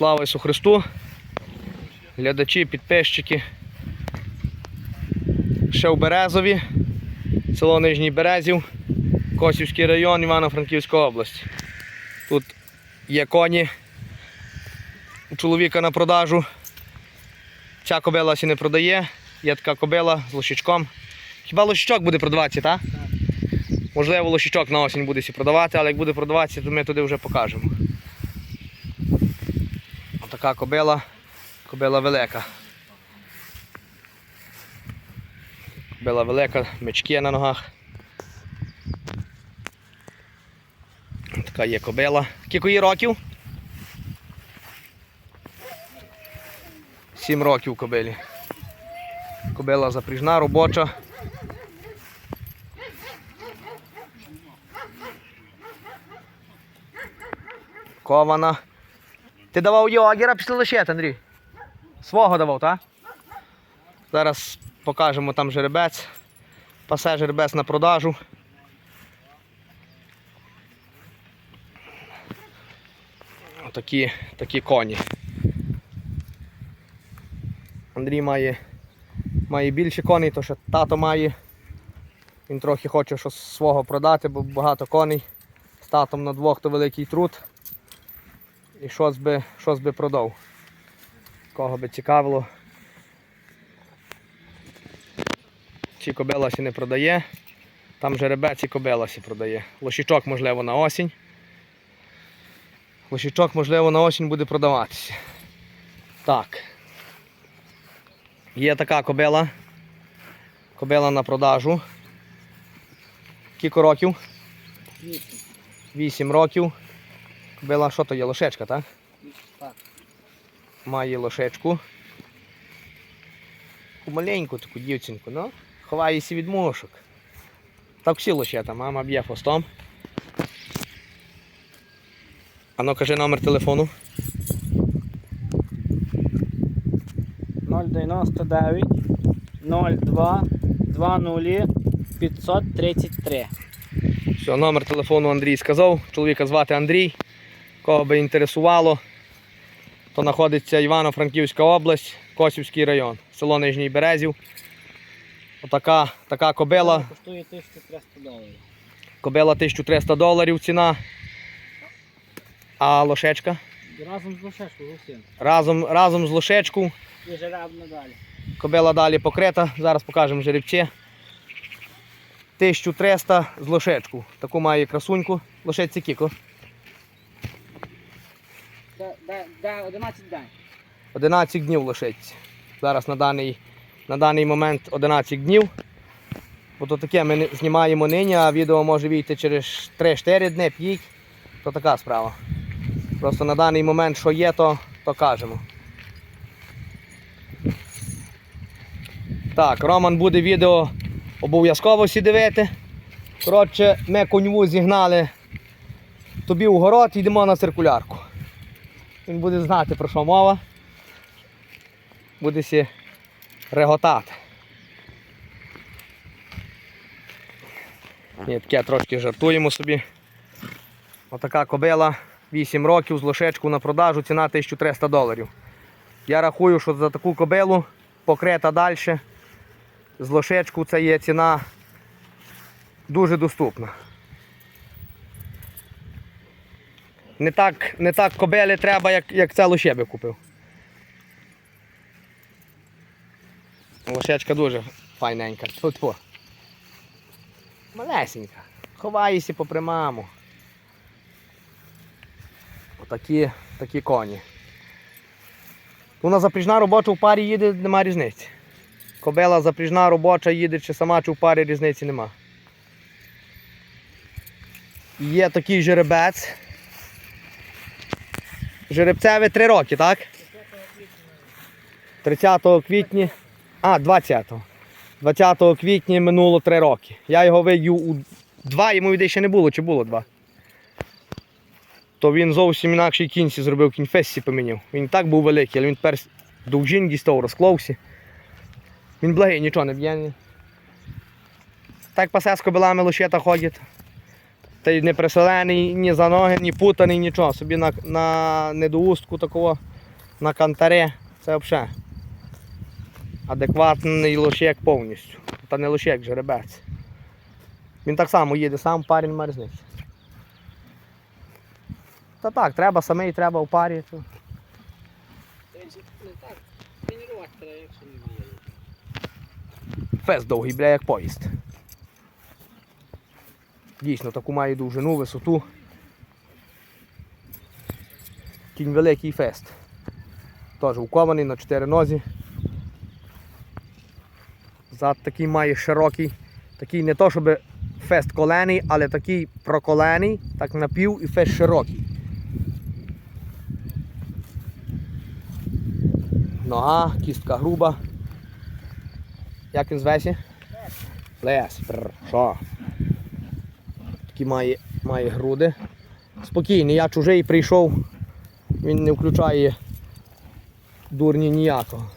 Слава Ісу Христу! Глядачі, підписчики. Ще в Березові, село Нижній Березів, Косівський район, Івано-Франківська область. Тут є коні у чоловіка на продажу. Ця кобила ще не продає. Є така кобила з лошичком. Хіба лошичок буде продаватися, так? Можливо, лошичок на осінь буде сі продавати, але як буде продаватися, то ми туди вже покажемо. Отака кобила, кобила велика. Кобила велика, мечки на ногах. Така є кобила. Скільки їй років? Сім років кобилі. Кобила запріжна, робоча. Кована. Ти давав йогера після лишет, Андрій? Свого давав, так? Зараз покажемо там жеребець. Пасе жеребець на продажу. Отакі такі коні. Андрій має, має більше коней, то що тато має. Він трохи хоче щось свого продати, бо багато коней. З татом на двох то великий труд. І щось би, щось би продав. Кого би цікавило. Чи кобила ще не продає. Там жеребець і кобила ще продає. Лошічок, можливо, на осінь. Лошічок, можливо, на осінь буде продаватися. Так. Є така кобила. Кобила на продажу. Кілько років? 8 років. Кобила, що то є? Лошечка, так? Так. Має лошечку. Таку маленьку таку дівчинку, ну. Ховається від мушок. Так всі лошета, мама б'є хвостом. А ну кажи номер телефону. 099 02 20 533. Все, номер телефону Андрій сказав. Чоловіка звати Андрій. Кого би інтересувало, то знаходиться Івано-Франківська область, Косівський район, село Нижній Березів. Отака така кобила. Коштує 1300 доларів. Кобила 1300 доларів ціна. А лошечка? Разом з лошешкою усім. Разом, разом з лошечку. І жереб надалі. Кобила далі покрита. Зараз покажемо жеребці. 1300 з лошечку. Таку має красуньку. Лошечці кіко. Да, да, да, 11 день. 11 днів лошиці. Зараз на даний, на даний момент 11 днів. Бо то таке ми знімаємо нині, а відео може вийти через 3-4 дні, 5. То така справа. Просто на даний момент, що є, то, то кажемо. Так, Роман буде відео обов'язково всі дивити. Коротше, ми коньву зігнали тобі в город йдемо на циркулярку. Він буде знати про що мова. Буде сі реготати. Ні, таке трошки жартуємо собі. Отака кобила, 8 років з лошечку на продажу, ціна 1300 доларів. Я рахую, що за таку кобилу покрита далі. З лошечку це є ціна дуже доступна. Не так, не так кобилі треба, як, як це лошеби купив. Лошечка дуже файненька. Тут по. Малесенька. Ховаєшся попри маму. Отакі такі коні. Вона запріжна робоча в парі їде, нема різниці. Кобила запріжна робоча їде, чи сама, чи в парі різниці нема. Є такий жеребець. Жеребцеві 3 роки, так? 30 квітня. А, 20-го. 20 квітня минуло 3 роки. Я його видів у 2, йому віде ще не було, чи було 2. То він зовсім інакший кінці зробив, кінь фесі поміняв. Він так був великий, але він тепер довжин дістав, розклався. Він благий, нічого не б'є. Так пасе з кобилами лошета ходять. Та й не приселений ні за ноги, ні путаний, нічого. Собі на, на недоустку такого, на кантаре. Це взагалі. Адекватний лошек повністю. Та не лошек, жеребець. Він так само їде, сам парень мерзнеться. Та так, треба самий, треба в парі. То. Фест довгий, бля, як поїзд. Дійсно, таку має довжину, висоту. Кінь великий фест. Теж укований на чотири нозі. Зад такий має широкий. Такий не то, щоб фест колений, але такий проколений, так напів і фест широкий. Нога, кістка груба. Як він зветься? Лес. Прр, Що? Такі має, має груди. Спокійний, я чужий прийшов. Він не включає дурні ніякого.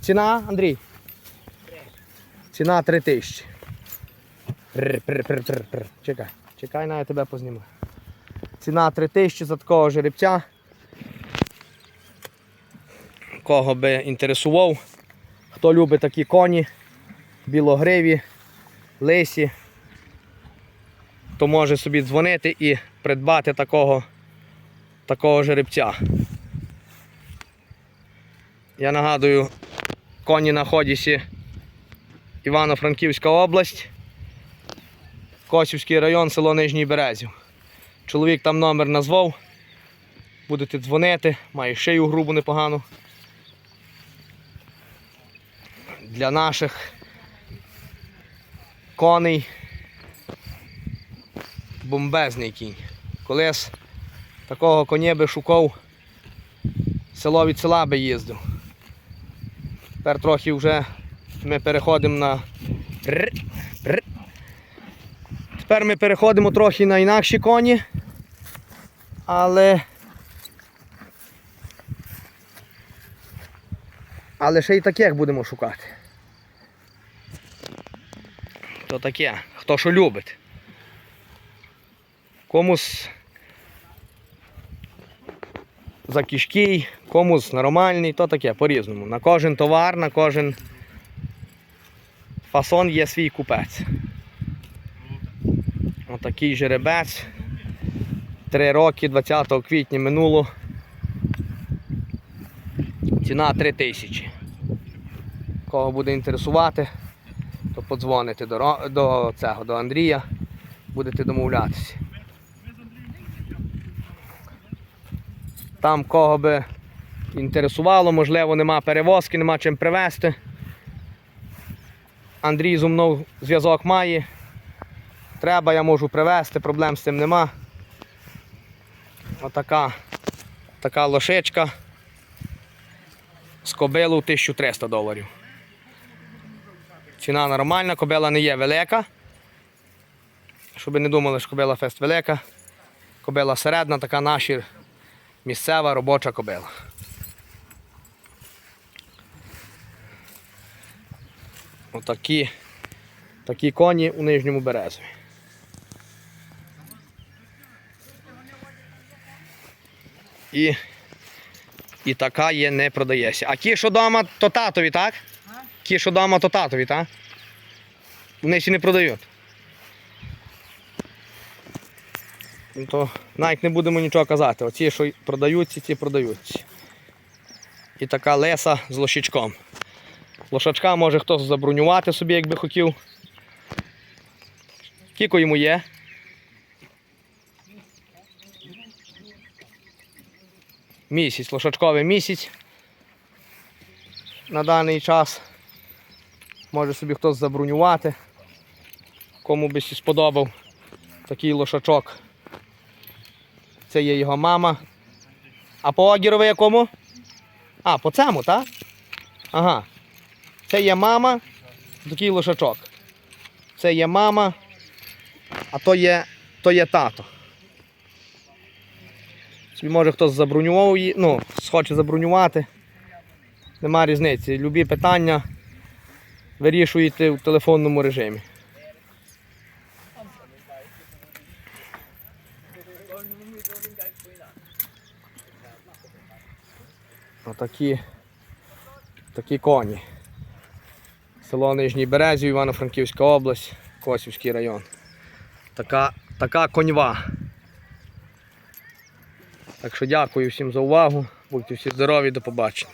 Ціна, Андрій? Ціна 3 тисячі. Чекай, чекай, на я тебе позніму. Ціна 3 тисячі за такого жеребця. Кого би інтересував, хто любить такі коні, білогриві, лисі, то може собі дзвонити і придбати такого, такого жеребця. Я нагадую, коні на ходісі Івано-Франківська область, Косівський район, село Нижній Березів. Чоловік там номер назвав, будете дзвонити, має шию грубу непогану. Для наших коней бомбезний кінь. Колись такого коня би шукав, село від села би їздив. Тепер трохи вже ми переходимо на. Тепер ми переходимо трохи на інакші коні, але. Але ще й таких будемо шукати. То таке, хто що любить. Комусь за закішкий, комусь нормальний, то таке по-різному. На кожен товар, на кожен фасон є свій купець. Отакий жеребець. Три роки 20 квітня минуло. Ціна 3 тисячі. Кого буде інтересувати, то подзвоните до, до цього, до Андрія, будете домовлятися. Там кого би інтересувало, можливо, нема перевозки, нема чим привезти. Андрій зі мною зв'язок має. Треба, я можу привезти, проблем з цим нема. Отака така лошичка з кобилу 1300 доларів. Ціна нормальна, кобила не є велика. Щоб не думали, що кобила фест велика. Кобила середна, така наша місцева робоча кобила. Отакі такі коні у нижньому березові. І, і така є не продається. А ті, що вдома, то татові, так? Ті, що вдома, то татові, так? Вони ще не продають. Ну, то навіть не будемо нічого казати. Оці, що продаються, ті продаються. І така леса з лошичком. Лошачка може хтось забронювати собі, якби хотів. Кіко йому є? Місяць, лошачковий місяць. На даний час може собі хтось забронювати. Кому би сподобав такий лошачок. Це є його мама. А по огірові якому? А, по цьому, так? Ага. Це є мама, такий лошачок. Це є мама, а то є, то є тато. Собі може хтось забронював її, ну, схоче забронювати. Нема різниці. Любі питання вирішуєте в телефонному режимі. Отакі такі коні. Село Нижній Березів, Івано-Франківська область, Косівський район. Така, така коньва. Так що дякую всім за увагу. Будьте всі здорові, до побачення.